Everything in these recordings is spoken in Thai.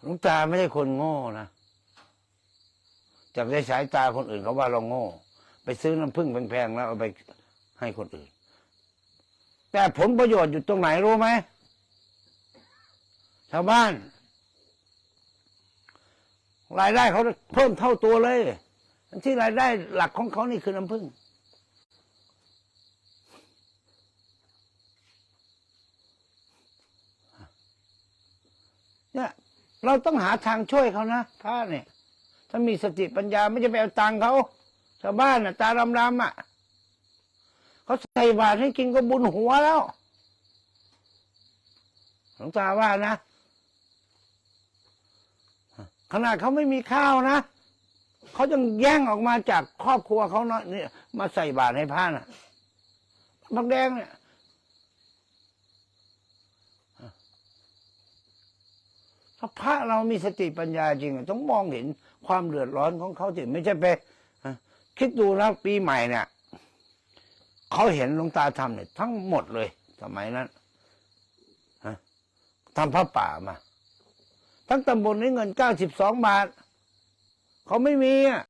หลวงตาไม่ใช่คนโง่นะจากในสายตาคนอื่นเขาว่าเราโง่ ไปซื้อน้ำผึ้งแพงๆแล้วเอาไปให้คนอื่น แต่ผลประโยชน์อยู่ตรงไหนรู้ไหมชาวบ้าน รายได้เขาเพิ่มเท่าตัวเลยที่รายได้หลักของเขานี่คือน้ำผึ้ง เราต้องหาทางช่วยเขานะพระเนี่ย ถ้ามีสติปัญญาไม่จะไปเอาตังเขาชาวบ้านน่ะ ตาดำๆอะเขาใส่บาตรให้กินก็บุญหัวแล้วหลวงตาว่านะขนาดเขาไม่มีข้าวนะเขายังแย่งออกมาจากครอบครัวเขาเนาะเนี่ยมาใส่บาตรให้พระน่ะบักแดงเนี่ย ถ้าพระเรามีสติปัญญาจริงอะต้องมองเห็นความเดือดร้อนของเขาสิไม่ใช่ไปคิดดูนะปีใหม่เนี่ยเขาเห็นหลวงตาทำเนี่ยทั้งหมดเลยสมัยนั้นทำพระป่ามา ทั้งตำบลนี้เงินเก้าสิบสองบาท เขาไม่มีอะ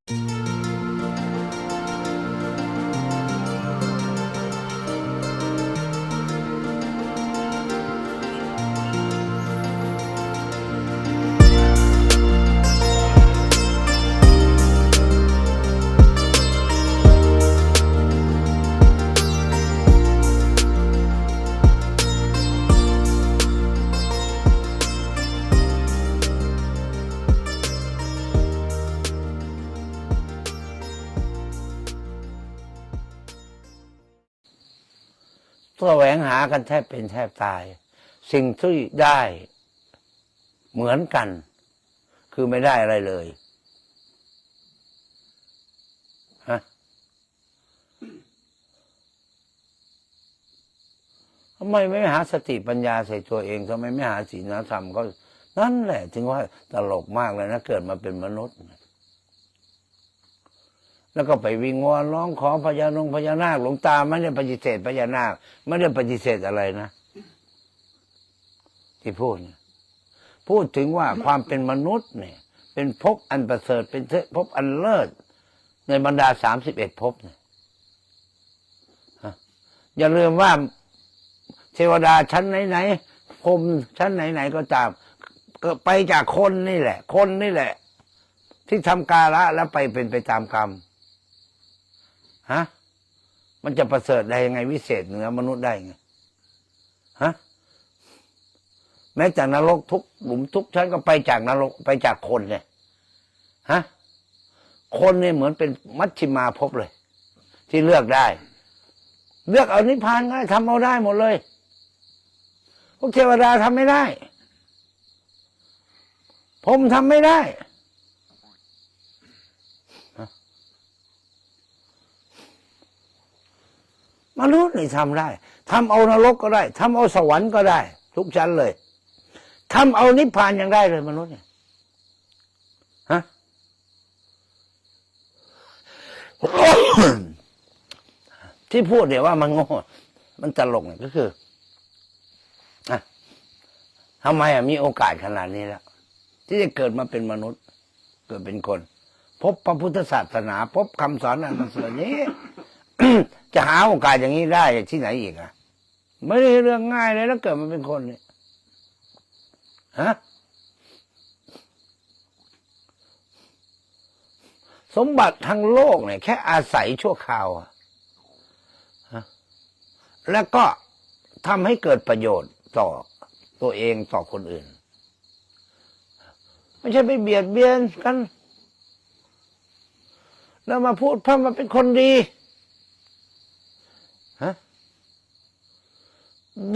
แสวงหากันแทบเป็นแทบตาย สิ่งที่ได้เหมือนกัน คือไม่ได้อะไรเลยฮะทำไมไม่หาสติปัญญาใส่ตัวเองทำไมไม่หาศีลธรรมก็นั่นแหละ ถึงว่าตลกมากเลยนะ เกิดมาเป็นมนุษย์ แล้วก็ไปวิงวอนร้องขอพญานงพญานาคหลวงตาไม่ได้ปฏิเสธพญานาคไม่ได้ปฏิเสธอะไรนะ ที่พูดพูดถึงว่าความเป็นมนุษย์เนี่ย เป็นภพอันประเสริฐเป็นภพอันเลิศ ในบรรดาสามสิบเอ็ดภพเนี่ยอย่าลืมว่าเทวดาชั้นไหนๆพรมชั้นไหนๆก็ตามก็ไปจากคนนี่แหละ คนนี่แหละ ที่ทำกาละแล้วไปเป็นไปตามกรรม ฮะมันจะประเสริฐได้ยังไงวิเศษเหนือมนุษย์ได้ไงฮะแม้จากนรกทุกหลุมทุกชั้นก็ไปจากนรกไปจากคนเนี่ยฮะคนเนี่ยเหมือนเป็นมัชชิมาภพเลย ที่เลือกได้ เลือกเอานิพพานก็ได้ทำเอาได้หมดเลย พวกเทวดาทำไม่ได้ ผมทำไม่ได้ มนุษย์นี่ทำได้ทำเอานรกก็ได้ทำเอาสวรรค์ก็ได้ ทุกชั้นเลยทำเอานิพพานยังได้เลยมนุษย์เนี่ยฮะที่พูดเดี๋ยวว่ามันโง่มันตลกเนี่ยก็คือทำไมอะมีโอกาสขนาดนี้แล้ว ที่จะเกิดมาเป็นมนุษย์ เกิดเป็นคน พบพระพุทธศาสนา พบคำสอนอันประเสริฐนี้ จะหาโอกาสอย่างนี้ได้ที่ไหนอีกอะไม่ได้เรื่องง่ายเลยแล้วเกิดมาเป็นคนเนี่ยฮะสมบัติทางโลกเนี่ย แค่อาศัยชั่วคราวอะฮะแล้วก็ทำให้เกิดประโยชน์ต่อตัวเองต่อคนอื่น ไม่ใช่ไปเบียดเบียนกัน แล้วมาพูดพื่อมาเป็นคนดี ฮะ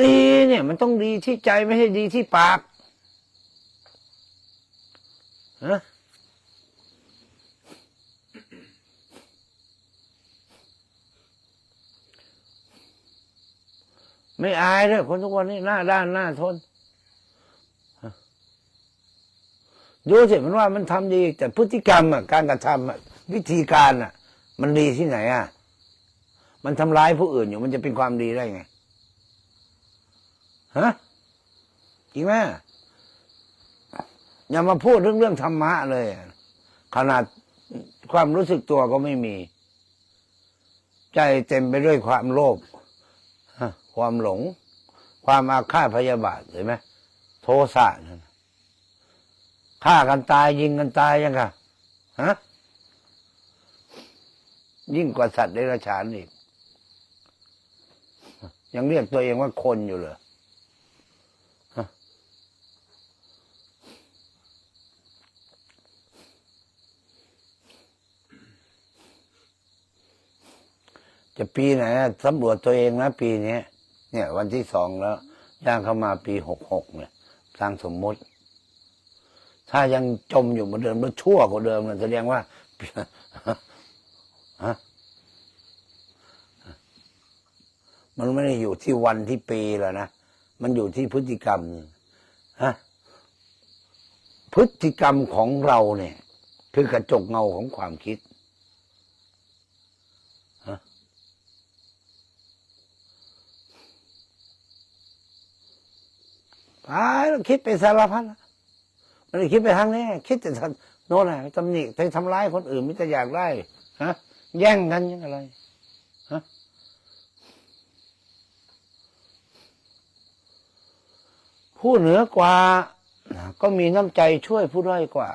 ดีเนี่ย มันต้องดีที่ใจไม่ใช่ดีที่ปากฮะไม่อายเลยคนทุกวันนี้หน้าด้านหน้าทนดูสิมันว่ามันทำดี แต่พฤติกรรมอะการกระทำอะวิธีการอะ มันดีที่ไหนอะ มันทำร้ายผู้อื่นอยู่มันจะเป็นความดีได้ไง ฮะจริงไหมอย่ามาพูดเรื่องเรื่องธรรมะเลย ขนาดความรู้สึกตัวก็ไม่มี ใจเต็มไปด้วยความโลภความหลง ความอาฆาตพยาบาทเห็นไหมโทสะฆ่ากันตายยิงกันตายยังไงฮะยิ่งกว่าสัตว์เดรัจฉานอีก ยังเรียกตัวเองว่าคนอยู่เหร จะปีไหนสำรวจตัวเองนะปีนี้เนี่ย วันที่สองแล้วย่างเข้ามาปีหกหกเนี่ยสร้างสมมติ ถ้ายังจมอยู่เหมือนเดิมแล้วชั่วกว่าเดิมเนะแสดงว่าฮะมันไม่ได้อยู่ที่วันที่ปีแล้วนะ มันอยู่ที่พฤติกรรมฮะพฤติกรรมของเราเนี่ย คือกระจกเงาของความคิด ไปแล้วคิดไปสารพัดละม่ได้คิดไปทางนี้คิดแต่ทางโน่นน่ะตำหนิไปทำร้ายคนอื่นไมแต่จะอยากได้ฮะแย่งกันยังอะไรฮะผู้เหนือกว่า ก็มีน้ำใจช่วยผู้ด้อยกว่า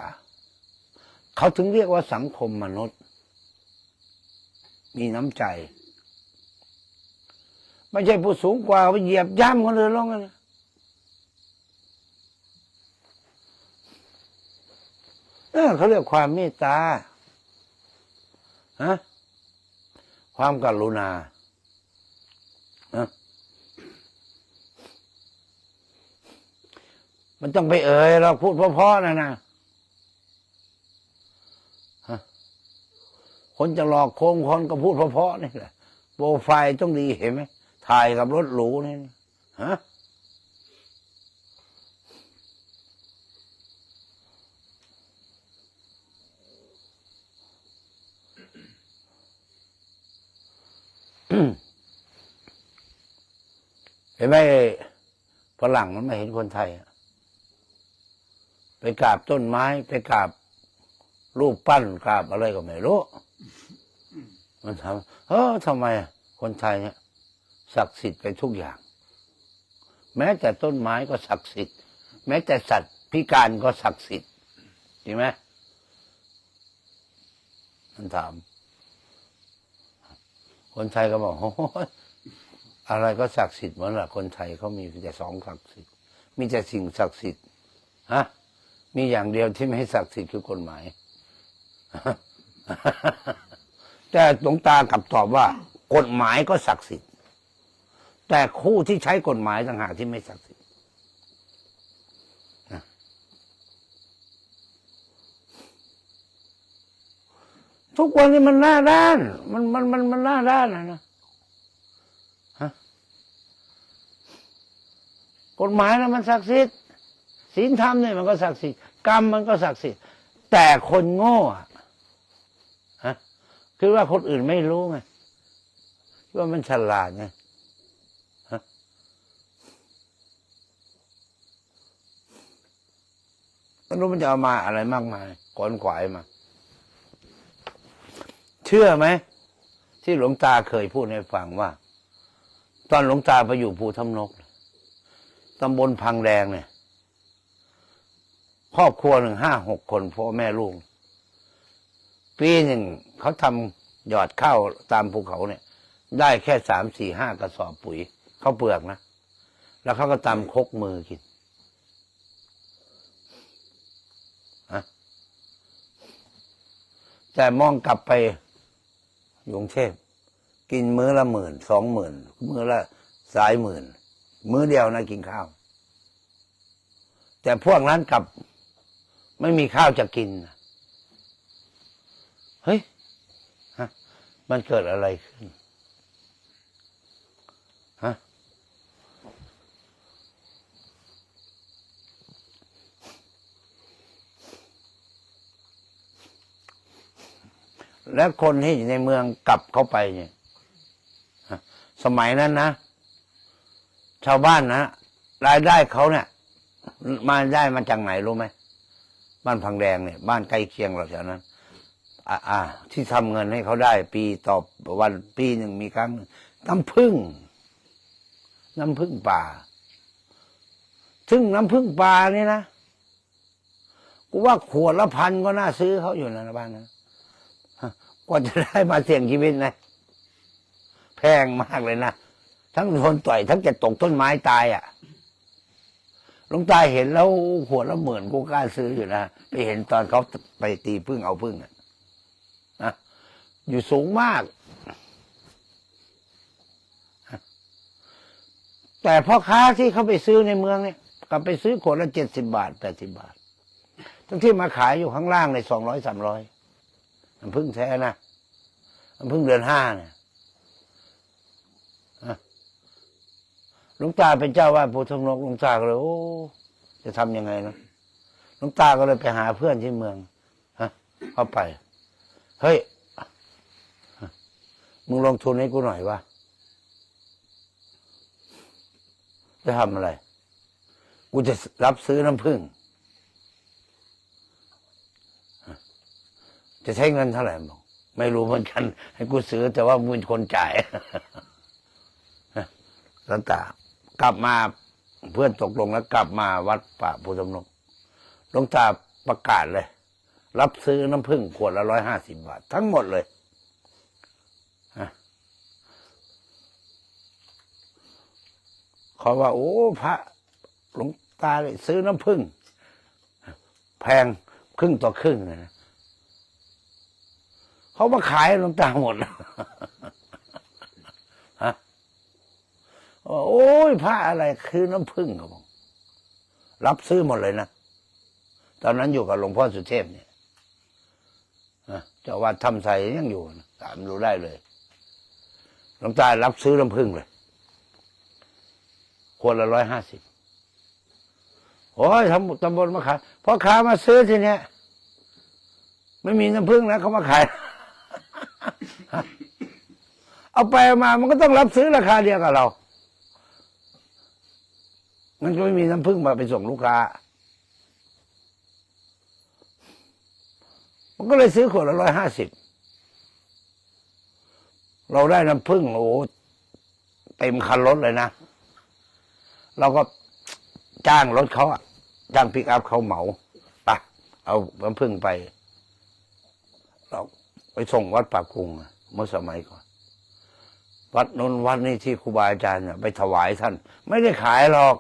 เขาถึงเรียกว่าสังคมมนุษย์ มีน้ำใจ ไม่ใช่ผู้สูงกว่าไปเหยียบย่ำคนอื่นลงกันนะ เออเขาเรียกความเมตตาฮะความกรุณาฮะมันต้องไปเอ่ยเราพูดเพราะๆนะนะฮะคนจะหลอกโค้งคนก็พูดเพราะๆนี่แหละโปรไฟล์ต้องดีเห็นไหมถ่ายกับรถหรูนี่ฮะ เห็นไหมฝรั่งมันไม่เห็นคนไทยไปกราบต้นไม้ ไปกราบรูปปั้นกราบอะไรก็ไม่รู้ มันทำเออทำไมคนไทยเนี่ยศักดิ์สิทธิ์ไปทุกอย่าง แม้แต่ต้นไม้ก็ศักดิ์สิทธิ์ แม้แต่สัตว์พิการก็ศักดิ์สิทธิ์จริงไหมมันถาม คนไทยก็บอกอะไรก็ศักดิ์สิทธิ์เหมือนละคนไทยเขามีแต่สองศักดิ์สิทธิ์ มีแต่สิ่งศักดิ์สิทธิ์ฮะมีอย่างเดียวที่ไม่ศักดิ์สิทธิ์คือกฎหมายแต่หลวงตากลับตอบว่า กฎหมายก็ศักดิ์สิทธิ์แต่คู่ที่ใช้กฎหมายต่างหากที่ไม่ศักดิ์สิทธิ์ ทุกวันนี้มันหน้าด้าน มันมันมันมันหน้าด้านนะนะกฎหมายนะมันศักดิ์สิทธิ์ศีลธรรมเนี่ยมันก็ศักดิ์สิทธิ์กรรมมันก็ศักดิ์สิทธิ์แต่คนโง่อะฮะคือว่าคนอื่นไม่รู้ไงว่ามันฉลาดไงฮะไม่รู้มันจะเอามาอะไรมากมายขอนขวายมา เชื่อไหม ที่หลวงตาเคยพูดให้ฟังว่า ตอนหลวงตาไปอยู่ภูทำนกตำบลพังแดงเนี่ยครอบครัวหนึ่งห้าหกคนพ่อแม่ลูก ปีหนึ่งเขาทำหยอดข้าวตามภูเขาเนี่ย ได้แค่สามสี่ห้ากระสอบปุ๋ยข้าวเปลือกนะ แล้วเขาก็ตำคกมือกินฮะแต่มองกลับไป อยกรุงเทพกินมื้อละหมื่นสองหมื่นมื้อละสายหมื่น มื้อเดียวนะกินข้าว แต่พวกนั้นกลับ ไม่มีข้าวจะกินเฮ้ยฮะมันเกิดอะไรขึ้น แล้วคนที่อยู่ในเมืองกลับเข้าไปเนี่ยสมัยนั้นนะชาวบ้านนะรายได้เขาเนี่ยมาได้มาจากไหนรู้ไหมบ้านพังแดงเนี่ย บ้านใกล้เคียงเราแถวนั้นอ่า ที่ทำเงินให้เขาได้ ปีต่อวันปีหนึ่งมีครั้งน้ำผึ้งน้ำผึ้งป่า ซึ่งน้ำผึ้งป่านี่นะกูว่าขวดละพันก็น่าซื้อเขาอยู่นะบ้านนะ กว่าจะได้มาเสี่ยงชีวิตนะ แพงมากเลยนะ ทั้งโดนต่อยทั้งจะตกต้นไม้ตายอะหลวงตาเห็นแล้วขวละหมื่นกูกล้าซื้ออยู่นะไปเห็นตอนเขาไปตีพึ่งเอาพึ่งอะนะอยู่สูงมาก แต่พ่อค้าที่เขาไปซื้อในเมืองเนี่ยกลับไปซื้อขวดละเจ็ดสิบาทแปดสิบาท ทั้งที่มาขายอยู่ข้างล่างในสองร้อยสามร้อย น้ำพึ่งแท้นะน้ำพึ่งเดือนห้าเนี่ยอะหลวงตาเป็นเจ้าวาดโพุทธนกหลวงตาก็เลยโอ้จะทำยังไงเนอะหลวงตาก็เลยไปหาเพื่อนที่เมืองฮะเข้าไป เฮ้ยมึงลงทุนให้กูหน่อยวะจะทำอะไร กูจะรับซื้อน้ำผึ้ง จะใช้เงินเท่าไหร่บอกไม่รู้เหมือนกัน ให้กูซื้อ แต่ว่ามึงคนจ่ายหลวงตากลับมาเพื่อนตกลงแล้วกลับมาวัดป่าพุทธมนกหลวงตาประกาศเลย รับซื้อน้ำผึ้งขวดละร้อยห้าสิบบาท ทั้งหมดเลยเขาว่า โอ้ พระหลวงตาเลยซื้อน้ำผึ้งแพงครึ่งต่อครึ่งเลยนะ เขามาขายหลวงตาหมดฮะโอ้ยผ้าอะไรคือน้ำผึ้งเขาบอกรับซื้อหมดเลยนะ ตอนนั้นอยู่กับหลวงพ่อสุเทพเนี่ยเจ้าวัดทำใส่ยังอยู่ถามรู้ได้เลยหลวงตารับซื้อน้ำผึ้งเลยคนละร้อยห้าสิบโอ้ยทำตำบลมาขายพอค้ามาซื้อทีเนี้ยไม่มีน้ำผึ้งนะเขามาขาย เอาไปมามันก็ต้องรับซื้อราคาเดียวกับเรา มันก็ไม่มีน้ำผึ้งมาไปส่งลูกค้า มันก็เลยซื้อขวดละร้อยห้าสิบ เราได้น้ำผึ้งโอ้โหเต็มคันรถเลยนะ เราก็จ้างรถเขาอะจ้างปิกอัพเขาเหมาไปะเอาน้ำผึ้งไป เราไปส่งวัดปากกุงอะ เมื่อสมัยก่อนวัดนนท์วัดนี้ที่ครูบาอาจารย์เนี่ยไปถวายท่าน ไม่ได้ขายหรอก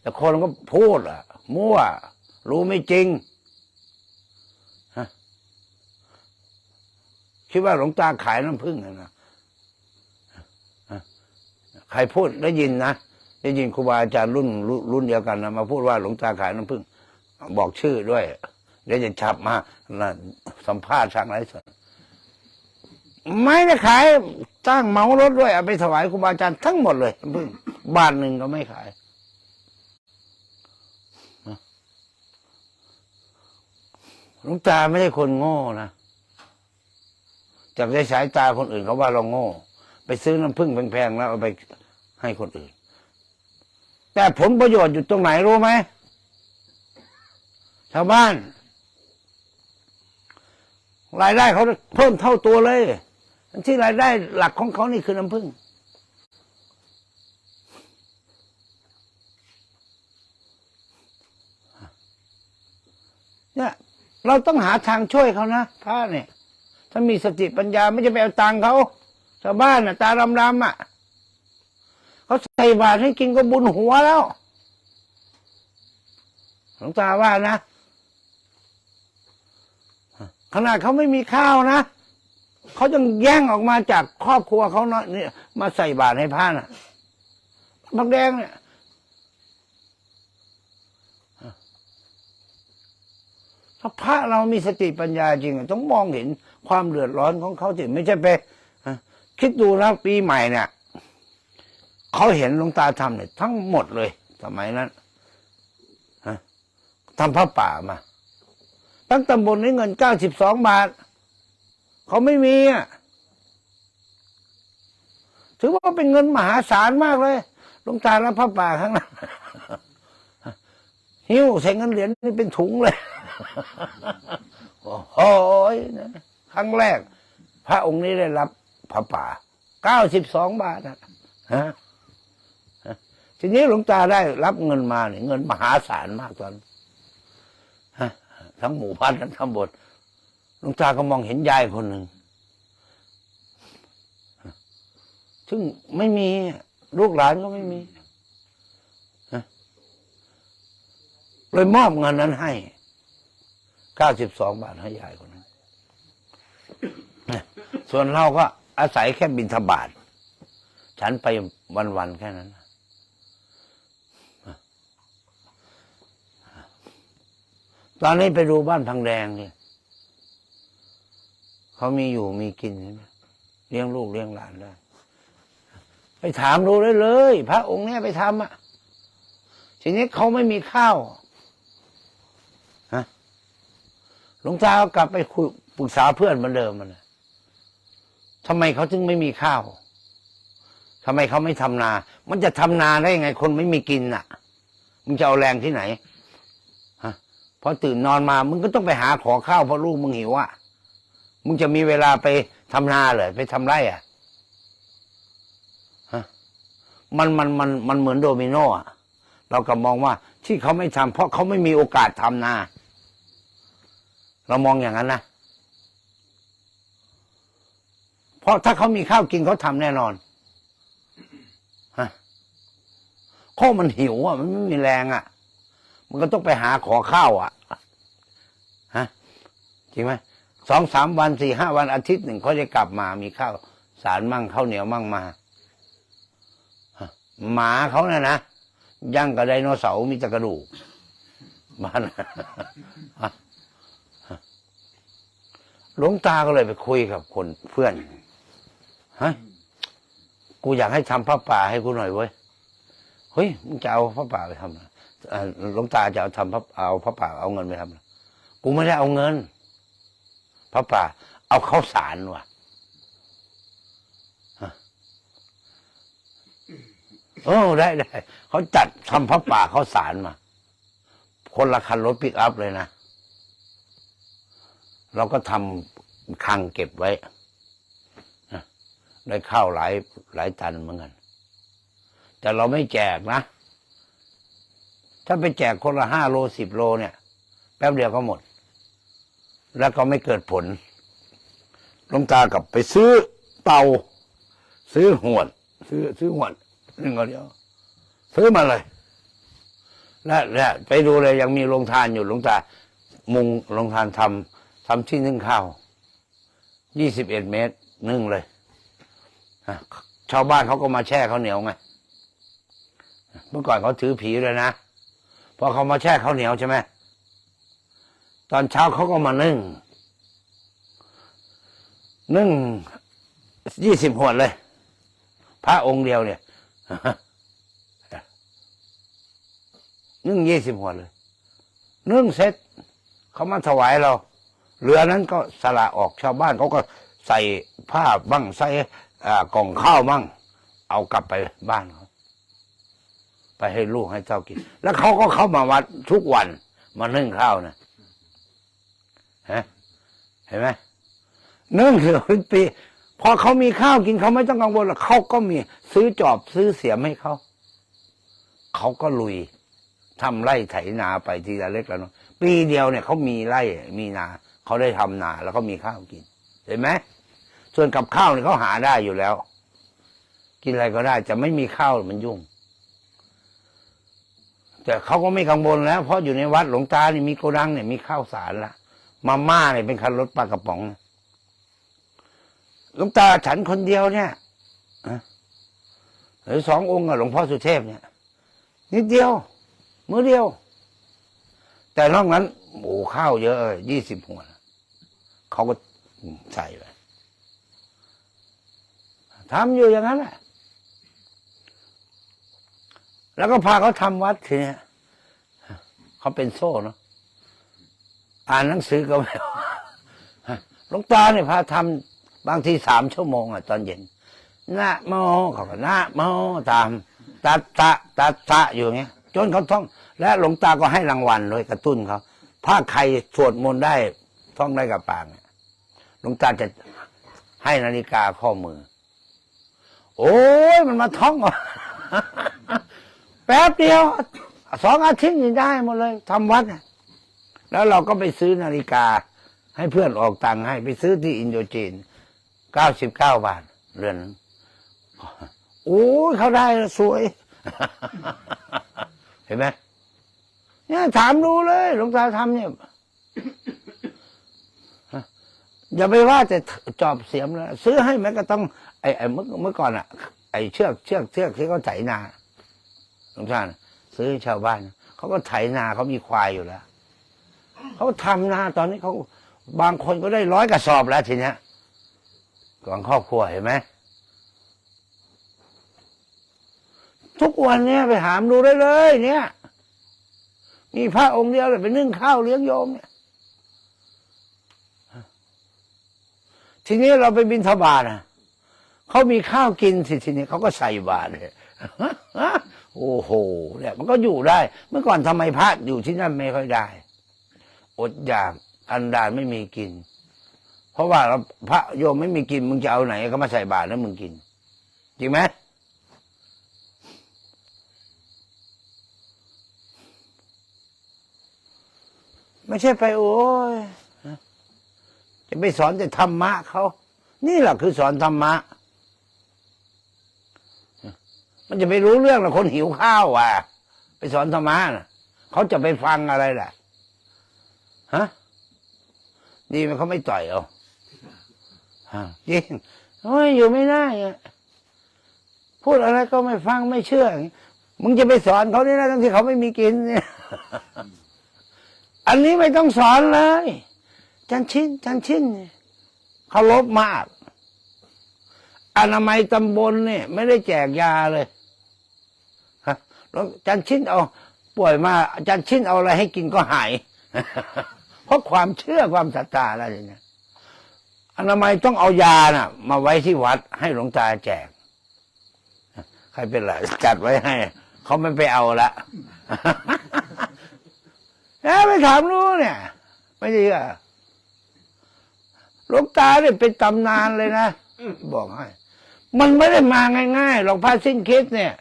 แต่คนก็พูดอะมั่ว รู้ไม่จริงฮะคิดว่าหลวงตาขายน้ำผึ้งอะนะใครพูดได้ยินนะได้ยินครูบาอาจารย์รุ่นรุ่นเดียวกันนะมาพูดว่าหลวงตาขายน้ำผึ้งบอกชื่อด้วยเดี๋ยวจะฉับมานะสัมภาษณ์ทางไรสด ไม่ได้ขายจ้างเมารถด้วยเอาไปถวายครูบาอาจารย์ทั้งหมดเลยพิ่งบ้านหนึ่งก็ไม่ขายหลวงตาไม่ใช่คนโง่นะจากในสายตาคนอื่นเขาว่าเราโง่ ไปซื้อน้ำผึ้งแพงๆแล้วเอาไปให้คนอื่น แต่ผลประโยชน์อยู่ตรงไหนรู้ไหมชาวบ้าน รายได้เขาเพิ่มเท่าตัวเลย ที่รายได้หลักของเขานี่คือน้ำผึ้งเนี่ยเราต้องหาทางช่วยเขานะพระเนี่ย ถ้ามีสติปัญญาไม่จะไปเอาตังเขาชาวบ้านน่ะ ตาดำๆอะเขาใส่บาตรให้กินก็บุญหัวแล้วหลวงตาว่านะขนาดเขาไม่มีข้าวนะ เขายังแย่งออกมาจากครอบครัวเขาเนาะเนี่ยมาใส่บาตรให้พระน่ะบักแดงเนี่ยถ้าพระเรามีสติปัญญาจริง ต้องมองเห็นความเดือดร้อนของเขาสิไม่ใช่ไปคิดดูนะปีใหม่เนี่ยเขาเห็นหลวงตาทำเนี่ยทั้งหมดเลยสมัยนั้นฮะทำพระป่ามาทั้งตำบลนี้เงินเก้าสิบสองบาท เขาไม่มีอะถือว่าเป็นเงินมหาศาลมากเลยหลวงตาและพระป่าข้างนั้นหิ้วใส่เงินเหรียญนี่เป็นถุงเลยโอ้โหนะครั้งแรก พระองค์นี้ได้รับพระป่าเก้าสิบสองบาทนะฮะทีนี้หลวงตาได้รับเงินมาเนี่ยเงินมหาศาลมากตอนทั้งหมู่บ้านทั้งตำบล หลวงตาก็มองเห็นยายคนหนึ่งซึ่งไม่มีลูกหลานก็ไม่มีฮะเลยมอบเงินนั้นให้เก้าสิบสองบาทให้ยายคนนั้น ส่วนเราก็อาศัยแค่บินทบาท ฉันไปวันๆแค่นั้นตอนนี้ไปดูบ้านพังแดงเนี่ย เขามีอยู่มีกินใช่ไหมเลี้ยงลูกเลี้ยงหลานได้ไปถามดูได้เลย พระองค์เนี่ยไปทำอะทีนี้เขาไม่มีข้าวฮะหลวงตาก็กลับไปคุยปรึกษาเพื่อนเหมือนเดิมมันทำไมเขาถึงไม่มีข้าวทำไมเขาไม่ทำนา มันจะทำนาได้ยังไง คนไม่มีกินอะ มึงจะเอาแรงที่ไหน ฮะ พอตื่นนอนมา มึงก็ต้องไปหาขอข้าวเพราะลูกมึงหิวอะ มึงจะมีเวลาไปทำนาเหรอไปทำไร่อะมันมันมันมันเหมือนโดมิโนอะ เราก็มองว่าที่เขาไม่ทำเพราะเขาไม่มีโอกาสทำนา เรามองอย่างนั้นนะเพราะถ้าเขามีข้าวกินเขาทำแน่นอนฮะข้อมันหิวอะ มันไม่มีแรงอะ มันก็ต้องไปหาขอข้าวอะฮะจริงไหม สองสามวันสี่ห้าวันอาทิตย์หนึ่งเขาจะกลับมามีข้าวสารมั่งข้าวเหนียวมั่งมาหมาเขาเนี่ยนะย่างกับไดโนเสาร์มีแต่กระดูกบ้านหลวงตาก็เลยไปคุยกับคนเพื่อนฮะกูอยากให้ทำพระป่าให้กูหน่อยเว้ยเฮ้ยมึงจะเอาพระป่าไปทำหลวงตาจะเอาทำพระเอาพระป่าเอาเงินไปทำกูไม่ได้เอาเงิน พระป่า เอาข้าวสารว่ะโอ้ได้ได้เขาจัดทำพระป่าเขาวสารมา คนละคันรถปิกอัพเลยนะ เราก็ทำคังเก็บไว้ได้ข้าวหลายหลายตันเหมือนกัน แต่เราไม่แจกนะ ถ้าไปแจกคนละห้าโลสิบโลเนี่ย แป๊บเดียวก็หมด แล้วก็ไม่เกิดผลลงตากับไปซื้อเตา ซื้อหวด ซื้อซื้อหวดหนึ่งเอาเดียว ซื้อมาเลยและและไปดูเลยยังมีโรงทานอยู่หลวงตา มุงโรงทานทำทำที่นึ่งข้าวยี่สิบเอ็ดเมตรนึ่งเลยชาวบ้านเขาก็มาแช่ข้าวเหนียวไงเมื่อก่อนเขาถือผีเลยนะพอเขามาแช่ข้าวเหนียวใช่ไหม ตอนเช้าเขาก็มานึ่ง นึ่งยี่สิบหัวดเลย พระองค์เดียวเนี่ยนึ่งยี่สิบหัวเลย นึ่งเสร็จเขามาถวายเราเรือนั้นก็สละออกชาวบ้านเขาก็ใส่ผ้าบ้างใส่กล่องข้าวบ้าง เอากลับไปบ้านเขาไปให้ลูกให้เจ้ากิน แล้วเขาก็เข้ามาวัดทุกวันมานึ่งข้าวนะ ฮะเห็นไหมเนึ่งคือเป็นปี พอเขามีข้าวกินเขาไม่ต้องกังวลหรอกเขาก็มี ซื้อจอบซื้อเสียมให้เขาเขาก็ลุยทำไร่ไถนาไปทีละเล็กละน้อยปีเดียวเนี่ยเขามีไร่มีนาเขาได้ทำนา แล้วก็มีข้าวกิน เห็นไหมส่วนกับข้าวเนี่ยเขาหาได้อยู่แล้ว กินอะไรก็ได้จะไม่มีข้าวมันยุ่ง แต่เขาก็ไม่กังวลแล้ว เพราะอยู่ในวัดหลวงตานี่มีโกดังเนี่ยมีข้าวสารละ มาม่าเนี่ยเป็นคันรถปลากระป๋องหลวงตาฉันคนเดียวเนี่ยหรือสององค์กับหลวงพ่อสุเทพเนี่ย นิดเดียว มื้อเดียว แต่นอกนั้นโอ้ข้าวเยอะยี่สิบหัวเขาก็ใส่ไปทำอยู่อย่างนั้นแหละแล้วก็พาเขาทำวัดทีเนี้ยเขาเป็นโซ่เนาะ อ่านหนังสือก็ไม่ออกหลวงตาเนี่ยพาทำบางทีสามชั่วโมงอะตอนเย็นนะโมเขาก็นะโมตามตัดตะตัดตะอยู่เงี้ยจนเขาท่อง และหลวงตาก็ให้รางวัลด้วยกระตุ้นเขาถ้าใครสวดมนต์ได้ท่องได้กับปากหลวงตาจะให้นาฬิกาข้อมือ โอ้ยมันมาท่องอะแป๊บเดียวสองอาทิตย์นี่ได้หมดเลยทำวัดน่ะ แล้วเราก็ไปซื้อนาฬิกา ให้เพื่อนออกตังค์ให้ไปซื้อที่อินโดจีนเก้าสิบเก้าบาทเรือนโอ้เขาได้สวย เห็นไหมเนี่ยถามดูเลยหลวงตาทำเนี่ยอย่าไปว่าแต่จอบเสียมเลยซื้อให้แม้ก็ต้องไอ้ไอ้เมื่อเมื่อก่อนอะไอ้เชือกเชือกเชือกที่เขาไถนาหลวงตาซื้อให้ชาวบ้านเขาก็ไถนาเขามีควายอยู่แล้ว เขาทำนาตอนนี้เขาบางคนก็ได้ร้อยกระสอบแล้วทีเนี้ยก่อนครอบครัวเห็นไหมทุกวันเนี่ยไปหามดูได้เลย เนี่ย มีพระองค์เดียวเลยไปนึ่งข้าวเลี้ยงโยมเนี่ยทีนี้เราไปบินทบาทอะเขามีข้าวกินสิทีนี้เขาก็ใส่บาตรเลยโอ้โหเนี่ยมันก็อยู่ได้ เมื่อก่อนทำไมพระอยู่ที่นั่นไม่ค่อยได้ อดอยากอันดานไม่มีกิน เพราะว่าเราพระโยมไม่มีกิน มึงจะเอาไหนก็มาใส่บาตรแล้วมึงกิน จริงไหมไม่ใช่ไปโอ้ยจะไปสอนแต่ธรรมะเขานี่แหละคือสอนธรรมะ มันจะไปรู้เรื่องละคนหิวข้าวอะ ไปสอนธรรมะนะเขาจะไปฟังอะไรล่ะ ฮะ ดีมันเขาไม่ต่อยเอาฮะจริงโอ้ยอยู่ไม่ได้อะพูดอะไรก็ไม่ฟังไม่เชื่อ มึงจะไปสอนเขาเนี่ยนะทั้งที่เขาไม่มีกินเนี่ย อันนี้ไม่ต้องสอนเลย จันชินจันชินเนี่ยเคารพมาก อนามัยตำบลเนี่ย ไม่ได้แจกยาเลยฮะแล้วจันชินเอา ป่วยมาจันชินเอาอะไรให้กินก็หาย เพราะความเชื่อความศรัทธาอะไรอย่างเงี้ยอนามัยต้องเอายาน่ะ มาไว้ที่วัดให้หลวงตาแจก ใครเป็นไรจัดไว้ให้ เขาไม่ไปเอาละแล้วไปถามรู้เนี่ย ไม่ใช่เหรอหลวงตาเนี่ยเป็นตำนานเลยนะ บอกให้ มันไม่ได้มาง่ายๆหรอกพระสิ้นคิดเนี่ย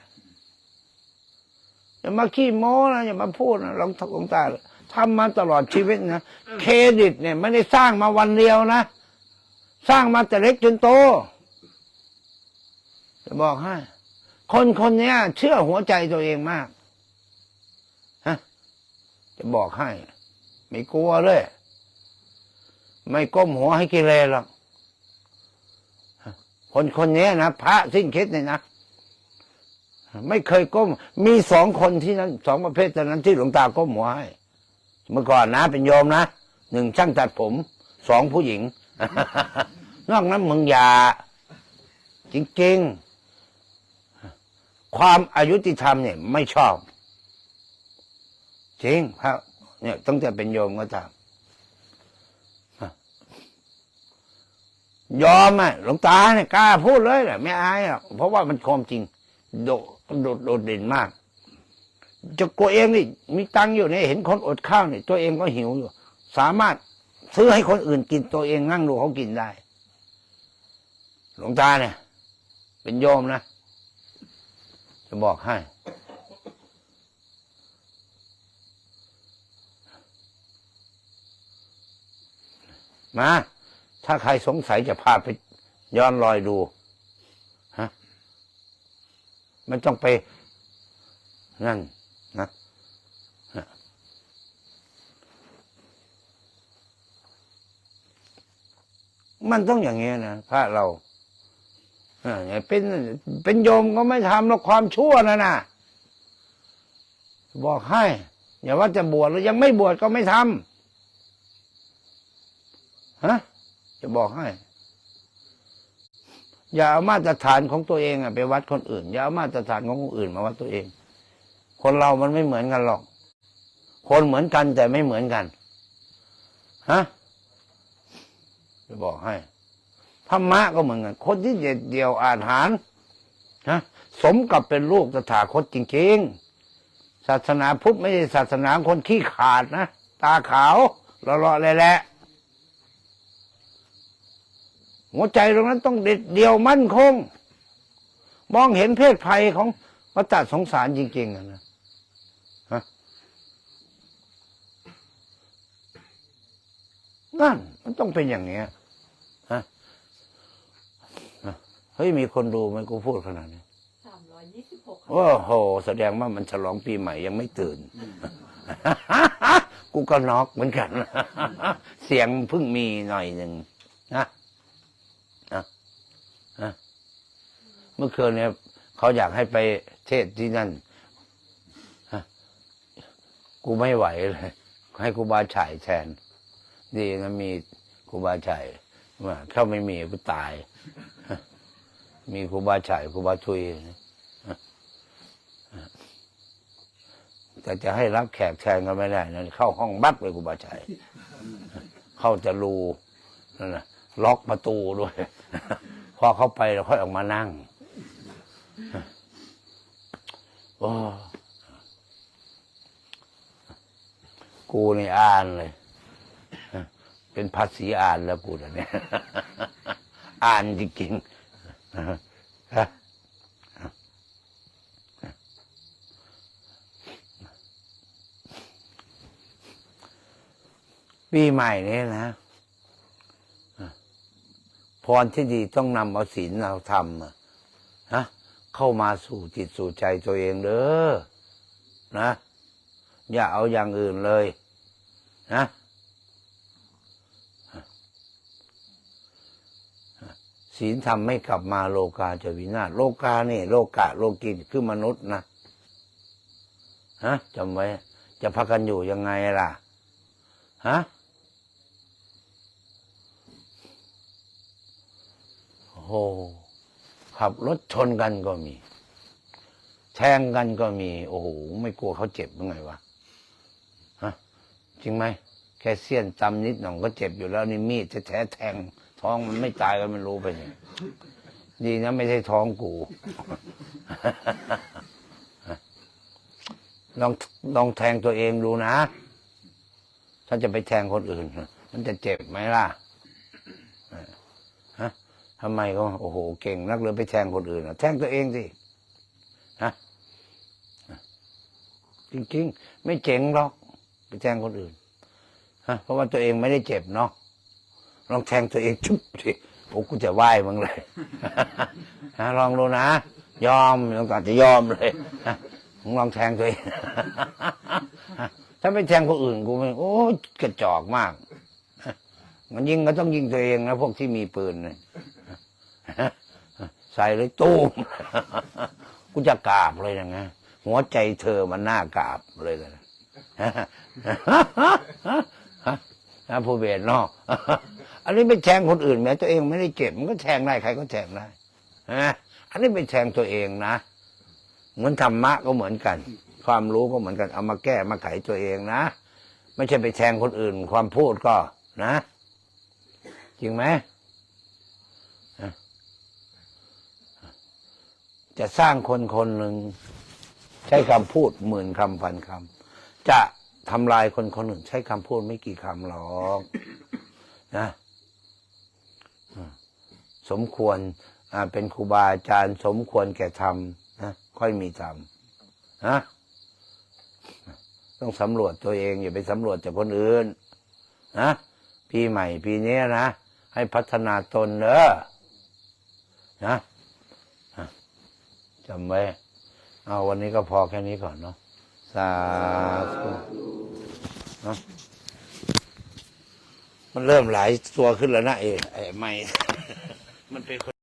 อย่ามาขี้โม้นะอย่ามาพูดนะหลวงหลวงตา ทำมาตลอดชีวิตนะเครดิตเนี่ยไม่ได้สร้างมาวันเดียวนะ สร้างมาแต่เล็กจนโต จะบอกให้คนคนนี้เชื่อหัวใจตัวเองมากฮะจะบอกให้ ไม่กลัวเลย ไม่ก้มหัวให้กิเลสหรอกคนคนนี้นะพระสิ้นคิดเนี่ยนะไม่เคยก้ม มีสองคนที่นั้นสองประเภทเท่นั้นที่หลวงตาก้มหัวให้ เมื่อก่อนนะเป็นโยมนะหนึ่งช่างตัดผมสองผู้หญิง นอกนั้นมึงอย่า จริงๆ ความอายุติธรรมเนี่ย ไม่ชอบ จริงพระเนี่ยตั้งแต่เป็นโยมก็ตามยอมอะหลวงตาเนี่ยกล้าพูดเลยแหละไม่อายอะเพราะว่ามันความจริง โดดโดดโดดเด่นมาก จะตัวเองนี่มีตังอยู่เนี่ยเห็นคนอดข้าวเนี่ยตัวเองก็หิวอยู่ สามารถซื้อให้คนอื่นกินตัวเองนั่งดูเขากินได้ หลวงตาเนี่ย เป็นโยมนะ จะบอกให้ มา ถ้าใครสงสัยจะพาไปย้อนรอยดูฮะมันต้องไปนั่นนะฮะ มันต้องอย่างเงี้ยนะพระเราอ่าเนี่ยเป็นเป็นโยมก็ไม่ทำหรอกความชั่วนะนะบอกให้ อย่าว่าจะบวชแล้วยังไม่บวชก็ไม่ทำฮะจะบอกให้ อย่าเอามาตรฐานของตัวเองอะไปวัดคนอื่น อย่าเอามาตรฐานของคนอื่นมาวัดตัวเอง คนเรามันไม่เหมือนกันหรอก คนเหมือนกันแต่ไม่เหมือนกันฮะ จะบอกให้ธรรมะก็เหมือนกัน คนที่เด็ดเดี่ยวอาหารฮะสมกับเป็นลูกตถาคตจริงๆ ศาสนาพุทธไม่ใช่ศาสนาคนขี้ขาดนะ ตาขาวเรอๆเลยแหละหัวใจตรงนั้นต้องเด็ดเดียวมั่นคง มองเห็นเพศภัยของวัฏสงสารจริงๆนะฮะนั่นมันต้องเป็นอย่างเนี้ยฮะฮะ เฮ้ยมีคนดูไหมกูพูดขนาดนี้สามร้อยยี่สิบหกโอ้โห แสดงว่ามันฉลองปีใหม่ยังไม่ตื่น กูก็น็อกเหมือนกัน เสียงเพิ่งมีหน่อยหนึ่งนะนะนะเมื่อคืนเนี่ยเขาอยากให้ไปเทศที่นั่นฮะกูไม่ไหวเลยให้ครูบาฉายแทน ดีนะมีครูบาฉายว่าถ้าไม่มีกูตาย มีครูบาฉายครูบาทุยแต่จะให้รับแขกแทนก็ไม่ได้นะเข้าห้องบัดเลยครูบาชัย เข้าจะรูนั่นนะล็อกประตูด้วย พอเข้าไปแล้วค่อยออกมานั่งโอ้กูนี่อ่านเลย เป็นภาษีอ่านแล้วกูเดี๋ยวนี้อ่านจริงๆ ปีใหม่นี้นะพรที่ดีต้องนำเอาศีลเอาธรรมอะฮะเข้ามาสู่จิตสู่ใจตัวเองเด้อนะ อย่าเอาอย่างอื่นเลย นะ ศีลธรรมไม่กลับมาโลกาจะวินาศโลกาเนี่ยโลกะโลกินคือมนุษย์นะฮะจำไว้ จะพักกันอยู่ยังไงล่ะ ฮะโอ้โหขับรถชนกันก็มี แทงกันก็มี โอ้โห ไม่กลัวเขาเจ็บยังไงวะฮะจริงไหมแค่เสี้ยนจำนิดหน่อยก็เจ็บอยู่แล้วนี่มีดจะแท้แทง ท้องมันไม่ตายก็ไม่รู้ไปเนี่ยดีนะไม่ใช่ท้องกู ลองลองแทงตัวเองดูนะ ถ้าจะไปแทงคนอื่น มันจะเจ็บไหมล่ะฮะทำไมก็โอ้โห เก่งนักเลยไปแทงคนอื่นอะแทงตัวเองสิฮะจริงๆ ไม่เจ๋งหรอก ไปแทงคนอื่นฮะเพราะว่าตัวเองไม่ได้เจ็บเนาะ ลองแทงตัวเองชุบสิโอ้กูจะไหว้มึงเลยฮะลองดูนะ ยอมลองอาจจะยอมเลยมึงลองแทงตัวเองถ้าไปแทงคนอื่นกูไม่โอ้กระจอกมาก มันยิงก็ต้องยิงตัวเองนะพวกที่มีปืนนะใส่เลยตู้มกูจะกราบเลยนะไงหัวใจเธอมันน่ากราบเลยนะ นะผู้เบสเนาะอันนี้ไปแทงคนอื่นแม้ตัวเองไม่ได้เจ็บมันก็แทงได้ใครก็แทงได้นะอันนี้ไปแทงตัวเองนะ เหมือนธรรมะก็เหมือนกัน ความรู้ก็เหมือนกัน เอามาแก้มาไขตัวเองนะไม่ใช่ไปแทงคนอื่น ความพูดก็ นะจริงไหมจะสร้างคนคนหนึ่งใช้คำพูดหมื่นคำพันคำจะ ทำลายคนคนหนึ่งใช้คำพูดไม่กี่คำหรอกนะสมควรเป็นครูบาอาจารย์ สมควรแก่ธรรมนะค่อยมีธรรมนะต้องสำรวจตัวเอง อย่าไปสำรวจจากคนอื่นนะปีใหม่ ปีนี้นะ ให้พัฒนาตนเนอะนะอะจำไว้ เอาวันนี้ก็พอแค่นี้ก่อนเนาะ สาธุเนาะมันเริ่มหลายตัวขึ้นแล้วนะเอไอ้ไม่ มันเป็นคน